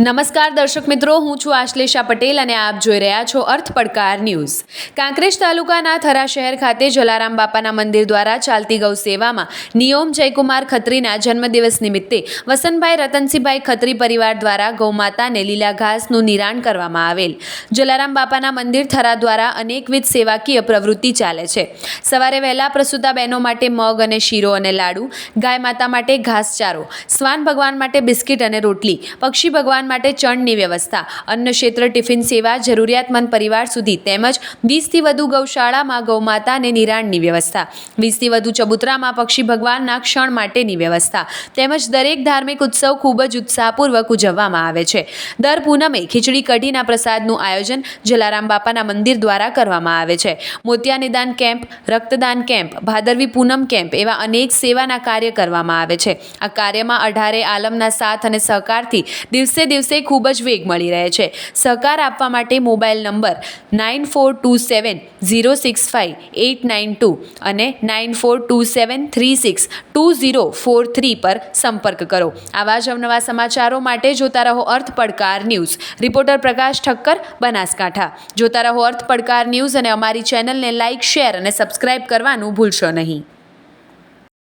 નમસ્કાર દર્શક મિત્રો, હું છું આશ્લેષા પટેલ અને આપ જોઈ રહ્યા છો અર્થ પડકાર ન્યૂઝ. કાંકરેજ તાલુકાના થરા શહેર ખાતે જલારામ બાપાના મંદિર દ્વારા ચાલતી ગૌ સેવામાં નિયોમ જયકુમાર ખત્રીના જન્મદિવસ નિમિત્તે વસંતભાઈ રતનસિંહભાઈ ખત્રી પરિવાર દ્વારા ગૌમાતાને લીલા ઘાસનું નિરાણ કરવામાં આવેલ. જલારામ બાપાના મંદિર થરા દ્વારા અનેકવિધ સેવાકીય પ્રવૃત્તિ ચાલે છે. સવારે વહેલા પ્રસૂતા બહેનો માટે મગ અને શીરો અને લાડુ, ગાય માતા માટે ઘાસચારો, સ્વાન ભગવાન માટે બિસ્કિટ અને રોટલી, પક્ષી ભગવાન માટે ચણની વ્યવસ્થા. અન્ન ક્ષેત્ર, ટિફિન સેવા, જરૂરિયાતમંદ પરિવાર સુધી તેમજ વીસથી વધુ ગૌશાળામાં ગૌમાતાને નિરાણની વ્યવસ્થા. વીસથી વધુ ચબુતરામાં પક્ષી ભગવાનના ક્ષણ માટેની વ્યવસ્થા. તેમજ દરેક ધાર્મિક ઉત્સવ ખૂબ જ ઉત્સાહપૂર્વક ઉજવવામાં આવે છે. દર પૂનમે ખીચડી કઢીના પ્રસાદનું આયોજન જલારામ બાપાના મંદિર દ્વારા કરવામાં આવે છે. મોતિયા નિદાન કેમ્પ, રક્તદાન કેમ્પ, ભાદરવી પૂનમ કેમ્પ એવા અનેક સેવાના કાર્ય કરવામાં આવે છે. આ કાર્યમાં અઢારે આલમના સાથ અને સહકારથી દિવસે દિવસે ખૂબ જ વેગ મળી રહે છે. સહકાર આપવા માટે mobile number nine four two seven zero six five eight nine two અને nine four two seven three six two zero four three પર સંપર્ક કરો. આવા જ અવનવા સમાચારો માટે જોતા રહો અર્થ પડકાર ન્યૂઝ. રિપોર્ટર પ્રકાશ ઠક્કર, બનાસકાંઠા. જોતા રહો અર્થ પડકાર ન્યૂઝ અને અમારી ચેનલને લાઇક, શેર અને સબસ્ક્રાઇબ કરવાનું ભૂલશો નહીં.